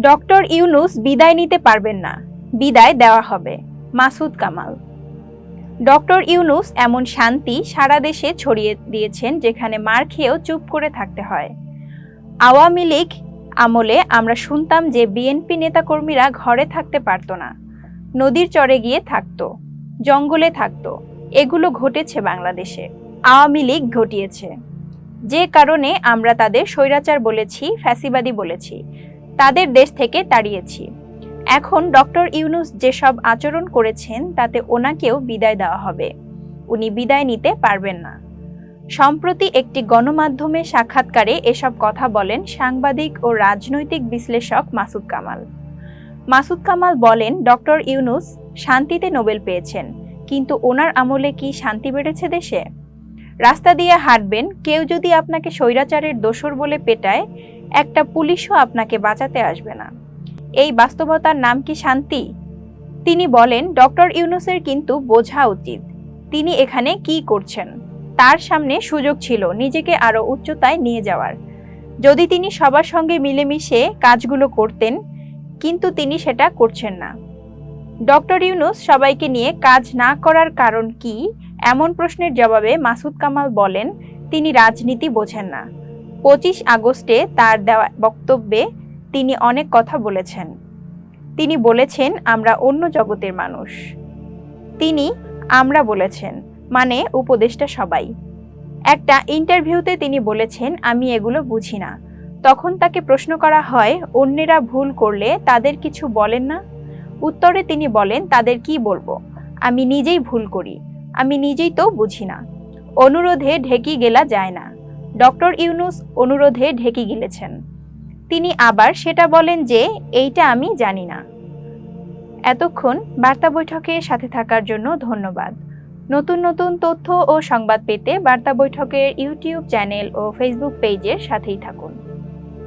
Doctor Yunus বিদায় নিতে পারবেন না। বিদায় দেওয়া হবে। মাসুদ কামাল। ডক্টর ইউনুস এমন শান্তি সারা দেশে ছড়িয়ে দিয়েছেন যেখানে মার খেয়েও চুপ করে থাকতে হয়। আওয়ামী লীগ আমলে আমরা শুনতাম যে বিএনপি নেতাকর্মীরা ঘরে থাকতে পারতো না। নদীর চরে গিয়ে থাকতো, জঙ্গলে থাকতো। এগুলো ঘটেছে বাংলাদেশে। আওয়ামী লীগ ঘটিয়েছে। যে কারণে আমরা তাদের স্বৈরাচার বলেছি, ফ্যাসিবাদী বলেছি। তাদের দেশ থেকে তাড়িয়েছি। এখন ডক্টর ইউনুস যেসব আচরণ করেছেন, তাতে ওনাকেও বিদায় দেওয়া হবে। উনি বিদায় নিতে পারবেন না। সম্প্রতি একটি গণমাধ্যমে সাক্ষাৎকারে এসব কথা বলেন সাংবাদিক ও রাজনৈতিক বিশ্লেষক মাসুদ কামাল। মাসুদ কামাল বলেন, ডক্টর ইউনুস শান্তিতে নোবেল পেয়েছেন, কিন্তু ওনার আমলে কি শান্তি বেড়েছে দেশে? রাস্তা দিয়ে হাঁটবেন, কেউ যদি আপনাকে স্বৈরাচারের দোসর বলে পেটায় একটা পুলিশও আপনাকে বাঁচাতে আসবে না। এই বাস্তবতার নাম কি শান্তি? তিনি বলেন, ডক্টর ইউনুসের কিন্তু বোঝা উচিত। তিনি এখানে কি করছেন? তার সামনে সুযোগ ছিল নিজেকে আরও উচ্চতায় নিয়ে যাওয়ার। যদি তিনি সবার সঙ্গে মিলেমিশে কাজগুলো করতেন, কিন্তু তিনি সেটা করছেন না। ডক্টর ইউনুস সবাইকে নিয়ে কাজ না করার কারণ কি? এমন প্রশ্নের জবাবে মাসুদ কামাল বলেন, তিনি রাজনীতি বোঝেন না। পঁচিশ আগস্টে তার দেওয়া বক্তব্যে তিনি অনেক কথা বলেছেন। তিনি বলেছেন, আমরা অন্য জগতের মানুষ। তিনি, আমরা বলেছেন মানে উপদেষ্টা সবাই। একটা ইন্টারভিউতে তিনি বলেছেন, আমি এগুলো বুঝি না। তখন তাকে প্রশ্ন করা হয়, অন্যেরা ভুল করলে তাদের কিছু বলেন না? উত্তরে তিনি বলেন, তাদের কি বলব? আমি নিজেই ভুল করি। আমি নিজেই তো বুঝি না। অনুরোধে ঢেকি গেলা যায় না। ডক্টর ইউনুস অনুরোধে ঢেকে গিলেছেন। তিনি আবার সেটা বলেন যে, এইটা আমি জানি না। এতক্ষণ বার্তা বৈঠকে সাথে থাকার জন্য ধন্যবাদ। নতুন নতুন তথ্য ও সংবাদ পেতে বার্তা বৈঠকের ইউটিউব চ্যানেল ও ফেসবুক পেজের সাথেই থাকুন।